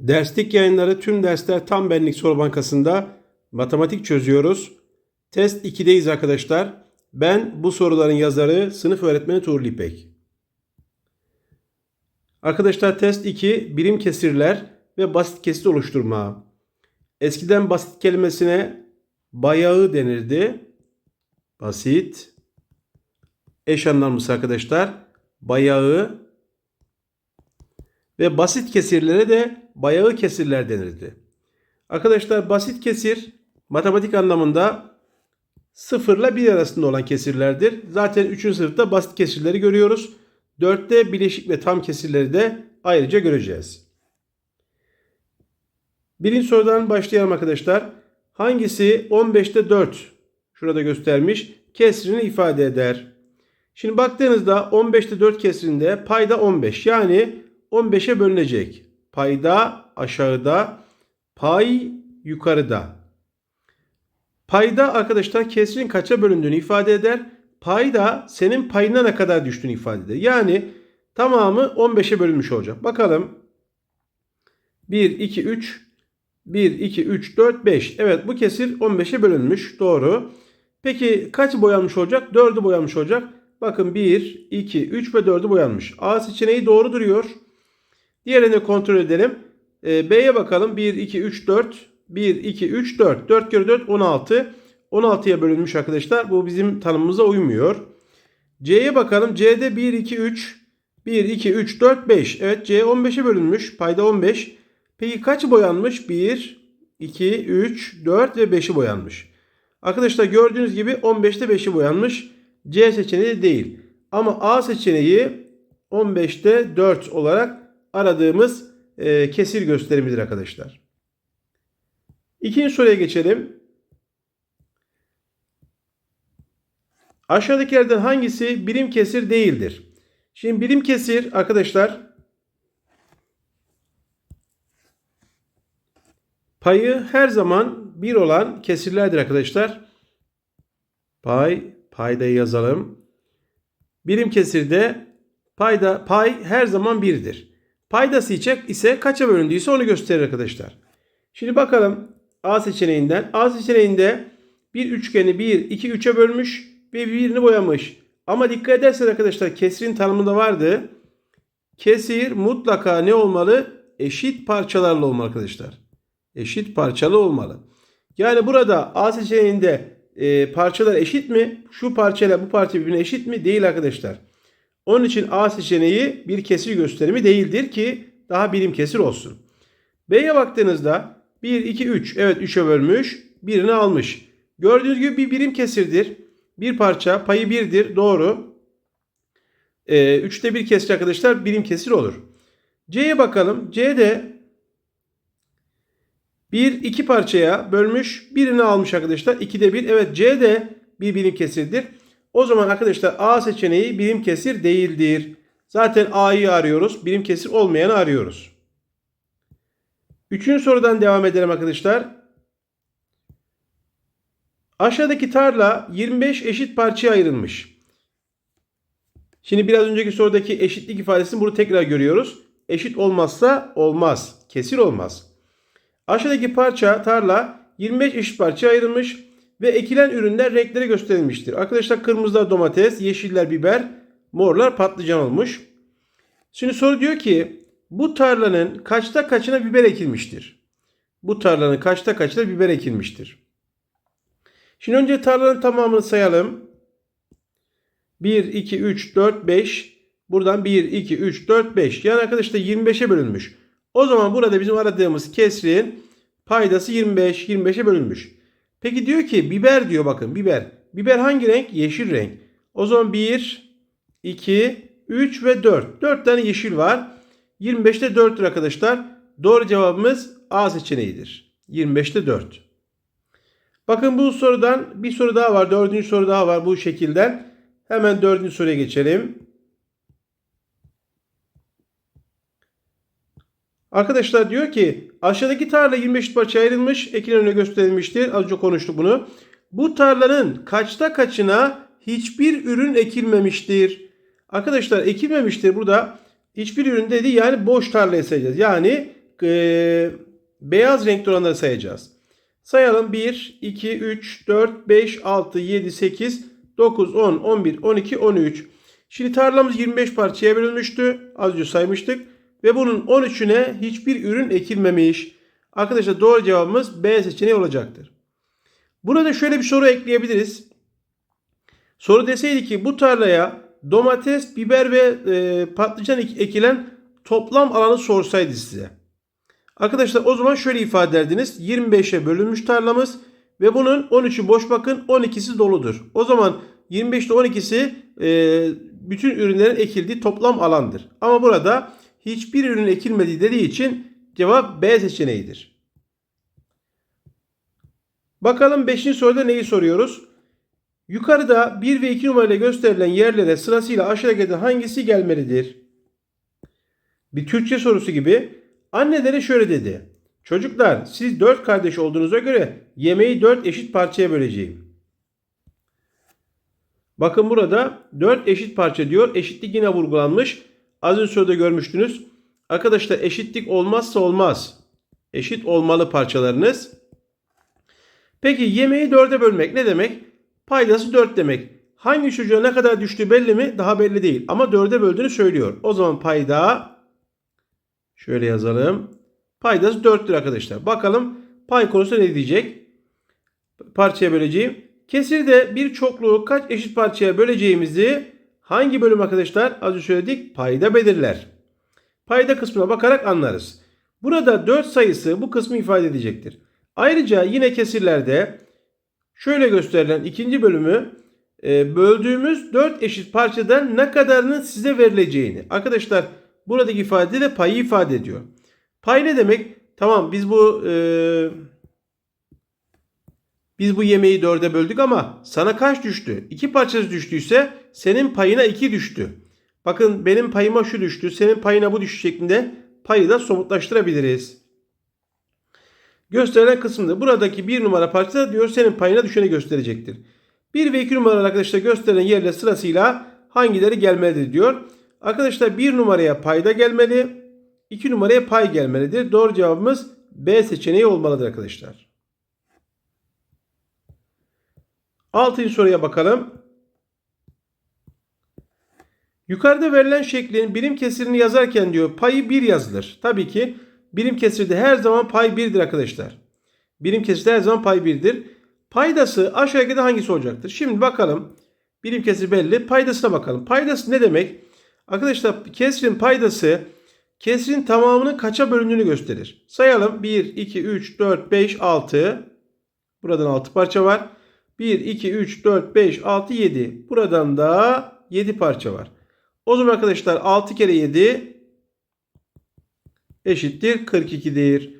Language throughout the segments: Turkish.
Derslik yayınları tüm dersler tam benlik soru bankasında matematik çözüyoruz. Test 2'deyiz arkadaşlar. Ben bu soruların yazarı sınıf öğretmeni Tuğrul İpek. Arkadaşlar test 2 birim kesirler ve basit kesir oluşturma. Eskiden basit kelimesine bayağı denirdi. Basit. Eş anlamlısı arkadaşlar. Bayağı ve basit kesirlere de bayağı kesirler denirdi. Arkadaşlar basit kesir matematik anlamında 0 ile 1 arasında olan kesirlerdir. Zaten 3. sınıfta basit kesirleri görüyoruz. 4'te bileşik ve tam kesirleri de ayrıca göreceğiz. Birinci sorudan başlayalım arkadaşlar. Hangisi 15'te 4 şurada göstermiş kesrini ifade eder? Şimdi baktığınızda 15'te 4 kesrinde payda 15 yani 15'e bölünecek. Payda aşağıda, pay yukarıda. Payda arkadaşlar kesrin kaça bölündüğünü ifade eder. Payda senin payına ne kadar düştüğünü ifade eder. Yani tamamı 15'e bölünmüş olacak. Bakalım. 1, 2, 3, 1, 2, 3, 4, 5. Evet bu kesir 15'e bölünmüş. Doğru. Peki kaç boyanmış olacak? 4'ü boyanmış olacak. Bakın 1, 2, 3 ve 4'ü boyanmış. A seçeneği doğru duruyor. Diğerini kontrol edelim. E, B'ye bakalım. 1, 2, 3, 4. 1, 2, 3, 4. 4 kere 4 16. 16'ya bölünmüş arkadaşlar. Bu bizim tanımımıza uymuyor. C'ye bakalım. C'de 1, 2, 3. 1, 2, 3, 4, 5. Evet C 15'e bölünmüş. Payda 15. Peki kaç boyanmış? 1, 2, 3, 4 ve 5'i boyanmış. Arkadaşlar gördüğünüz gibi 15'te 5'i boyanmış. C seçeneği değil. Ama A seçeneği 15'te 4 olarak aradığımız e, kesir gösterimidir arkadaşlar. İkinci soruya geçelim. Aşağıdakilerden hangisi birim kesir değildir? Şimdi birim kesir arkadaşlar payı her zaman bir olan kesirlerdir arkadaşlar. Pay, paydayı yazalım. Birim kesirde payda pay her zaman birdir. Paydası ise kaça bölündüyse onu gösterir arkadaşlar. Şimdi bakalım A seçeneğinden. A seçeneğinde bir üçgeni 1, 2, 3'e bölmüş ve birini boyamış. Ama dikkat ederseniz arkadaşlar kesirin tanımında vardı. Kesir mutlaka ne olmalı? Eşit parçalarla olmalı arkadaşlar. Eşit parçalı olmalı. Yani burada A seçeneğinde e, parçalar eşit mi? Şu parçayla bu parça birbirine eşit mi? Değil arkadaşlar. Onun için A seçeneği bir kesir gösterimi değildir ki daha birim kesir olsun. B'ye baktığınızda 1, 2, 3. Evet 3'e bölmüş. Birini almış. Gördüğünüz gibi bir birim kesirdir. Bir parça payı 1'dir. Doğru. Ee, 3'te 1 kesir arkadaşlar birim kesir olur. C'ye bakalım. C'de 1, 2 parçaya bölmüş. Birini almış arkadaşlar. 2'de 1. Evet C de bir birim kesirdir. O zaman arkadaşlar A seçeneği birim kesir değildir. Zaten A'yı arıyoruz. Birim kesir olmayanı arıyoruz. Üçüncü sorudan devam edelim arkadaşlar. Aşağıdaki tarla 25 eşit parçaya ayrılmış. Şimdi biraz önceki sorudaki eşitlik ifadesini burada tekrar görüyoruz. Eşit olmazsa olmaz. Kesir olmaz. Aşağıdaki parça tarla 25 eşit parçaya ayrılmış ve ekilen ürünler renklere gösterilmiştir. Arkadaşlar kırmızılar domates, yeşiller biber, morlar patlıcan olmuş. Şimdi soru diyor ki bu tarlanın kaçta kaçına biber ekilmiştir? Bu tarlanın kaçta kaçına biber ekilmiştir? Şimdi önce tarlanın tamamını sayalım. 1, 2, 3, 4, 5. Buradan 1, 2, 3, 4, 5. Yani arkadaşlar 25'e bölünmüş. O zaman burada bizim aradığımız kesrin paydası 25. 25'e bölünmüş. Peki diyor ki biber diyor bakın biber. Biber hangi renk? Yeşil renk. O zaman 1, 2, 3 ve 4. 4 tane yeşil var. 25'te 4'tür arkadaşlar. Doğru cevabımız A seçeneğidir. 25'te 4. Bakın bu sorudan bir soru daha var. Dördüncü soru daha var bu şekilde. Hemen dördüncü soruya geçelim. Arkadaşlar diyor ki aşağıdaki tarla 25 parça ayrılmış. Ekin önüne gösterilmiştir. Az önce konuştuk bunu. Bu tarlanın kaçta kaçına hiçbir ürün ekilmemiştir. Arkadaşlar ekilmemiştir burada. Hiçbir ürün dedi yani boş tarlayı sayacağız. Yani e, beyaz renkli olanları sayacağız. Sayalım 1, 2, 3, 4, 5, 6, 7, 8, 9, 10, 11, 12, 13. Şimdi tarlamız 25 parçaya bölünmüştü. Az önce saymıştık. Ve bunun 13'üne hiçbir ürün ekilmemiş. Arkadaşlar doğru cevabımız B seçeneği olacaktır. Burada şöyle bir soru ekleyebiliriz. Soru deseydi ki bu tarlaya domates, biber ve e, patlıcan ek- ekilen toplam alanı sorsaydı size. Arkadaşlar o zaman şöyle ifade ederdiniz. 25'e bölünmüş tarlamız ve bunun 13'ü boş bakın 12'si doludur. O zaman 25'te 12'si e, bütün ürünlerin ekildiği toplam alandır. Ama burada hiçbir ürün ekilmediği dediği için cevap B seçeneğidir. Bakalım 5. soruda neyi soruyoruz? Yukarıda 1 ve 2 numarayla gösterilen yerlere sırasıyla aşağıdaki hangisi gelmelidir? Bir Türkçe sorusu gibi anneleri şöyle dedi. Çocuklar siz 4 kardeş olduğunuza göre yemeği 4 eşit parçaya böleceğim. Bakın burada 4 eşit parça diyor. Eşitlik yine vurgulanmış. Az önce soruda görmüştünüz. Arkadaşlar eşitlik olmazsa olmaz. Eşit olmalı parçalarınız. Peki yemeği dörde bölmek ne demek? Paydası 4 demek. Hangi çocuğa ne kadar düştüğü belli mi? Daha belli değil. Ama dörde böldüğünü söylüyor. O zaman payda şöyle yazalım. Paydası 4'tür arkadaşlar. Bakalım pay konusunda ne diyecek? Parçaya böleceğim. Kesirde bir çokluğu kaç eşit parçaya böleceğimizi hangi bölüm arkadaşlar? Az önce söyledik. Payda belirler. Payda kısmına bakarak anlarız. Burada 4 sayısı bu kısmı ifade edecektir. Ayrıca yine kesirlerde şöyle gösterilen ikinci bölümü e, böldüğümüz 4 eşit parçadan ne kadarının size verileceğini. Arkadaşlar buradaki ifade de payı ifade ediyor. Pay ne demek? Tamam biz bu e, biz bu yemeği dörde böldük ama sana kaç düştü? İki parçası düştüyse senin payına iki düştü. Bakın benim payıma şu düştü, senin payına bu düştü şeklinde payı da somutlaştırabiliriz. Gösterilen kısımda buradaki bir numara parça diyor senin payına düşeni gösterecektir. 1 ve 2 numaralı arkadaşlar gösterilen yerle sırasıyla hangileri gelmelidir diyor. Arkadaşlar 1 numaraya payda gelmeli. 2 numaraya pay gelmelidir. Doğru cevabımız B seçeneği olmalıdır arkadaşlar. 6. soruya bakalım. Yukarıda verilen şeklin birim kesirini yazarken diyor payı 1 yazılır. Tabii ki birim kesirde her zaman pay 1'dir arkadaşlar. Birim kesirde her zaman pay 1'dir. Paydası aşağıdaki hangisi olacaktır? Şimdi bakalım. Birim kesir belli. Paydasına bakalım. Paydası ne demek? Arkadaşlar kesirin paydası kesirin tamamının kaça bölündüğünü gösterir. Sayalım. 1, 2, 3, 4, 5, 6. Buradan 6 parça var. 1, 2, 3, 4, 5, 6, 7. Buradan da 7 parça var. O zaman arkadaşlar 6 kere 7 eşittir 42'dir.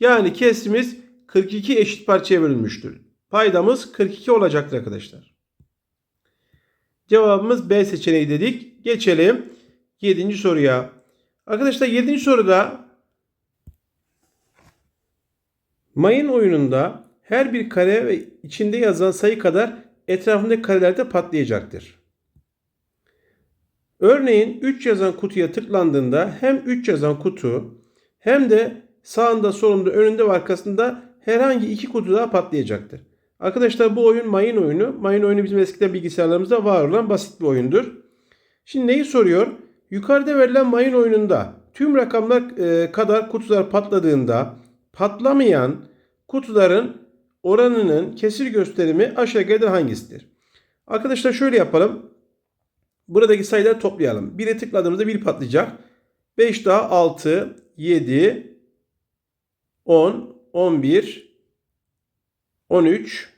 Yani kesrimiz 42 eşit parçaya bölünmüştür. Paydamız 42 olacaktır arkadaşlar. Cevabımız B seçeneği dedik. Geçelim 7. soruya. Arkadaşlar 7. soruda mayın oyununda her bir kare ve içinde yazan sayı kadar etrafındaki karelerde patlayacaktır. Örneğin 3 yazan kutuya tıklandığında hem 3 yazan kutu hem de sağında solunda önünde ve arkasında herhangi iki kutu daha patlayacaktır. Arkadaşlar bu oyun mayın oyunu. Mayın oyunu bizim eskiden bilgisayarlarımızda var olan basit bir oyundur. Şimdi neyi soruyor? Yukarıda verilen mayın oyununda tüm rakamlar e, kadar kutular patladığında patlamayan kutuların oranının kesir gösterimi aşağıdakilerden hangisidir? Arkadaşlar şöyle yapalım. Buradaki sayıları toplayalım. 1'e tıkladığımızda 1 patlayacak. 5 daha 6, 7, 10, 11, 13,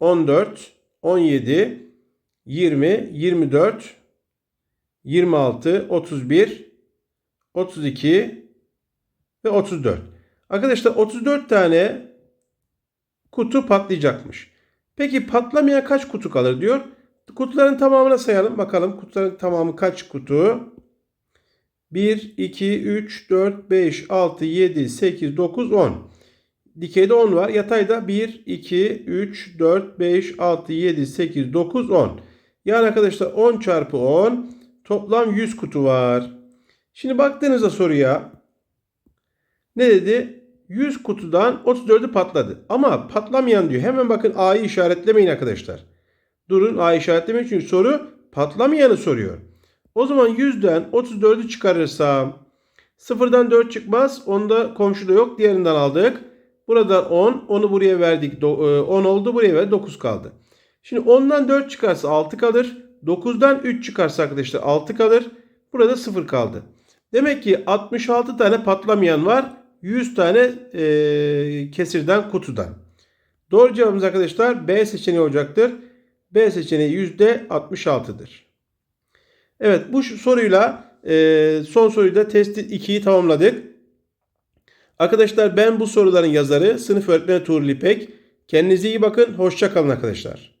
14, 17, 20, 24, 26, 31, 32 ve 34. Arkadaşlar 34 tane kutu patlayacakmış. Peki patlamaya kaç kutu kalır diyor. Kutuların tamamına sayalım. Bakalım kutuların tamamı kaç kutu? 1, 2, 3, 4, 5, 6, 7, 8, 9, 10. Dikeyde 10 var. Yatayda 1, 2, 3, 4, 5, 6, 7, 8, 9, 10. Yani arkadaşlar 10 çarpı 10 toplam 100 kutu var. Şimdi baktığınızda soruya Ne dedi? 100 kutudan 34'ü patladı. Ama patlamayan diyor. Hemen bakın A'yı işaretlemeyin arkadaşlar. Durun A işaretlemeyin çünkü soru patlamayanı soruyor. O zaman 100'den 34'ü çıkarırsam sıfırdan 4 çıkmaz. Onda komşuda yok. Diğerinden aldık. Burada 10. Onu buraya verdik. Do- e, 10 oldu. Buraya verdik. 9 kaldı. Şimdi 10'dan 4 çıkarsa 6 kalır. 9'dan 3 çıkarsa arkadaşlar 6 kalır. Burada 0 kaldı. Demek ki 66 tane patlamayan var. 100 tane e, kesirden kutudan. Doğru cevabımız arkadaşlar B seçeneği olacaktır. B seçeneği %66'dır. Evet bu soruyla e, son soruyu da test 2'yi tamamladık. Arkadaşlar ben bu soruların yazarı sınıf öğretmeni Tuğrul İpek. Kendinize iyi bakın. Hoşça kalın arkadaşlar.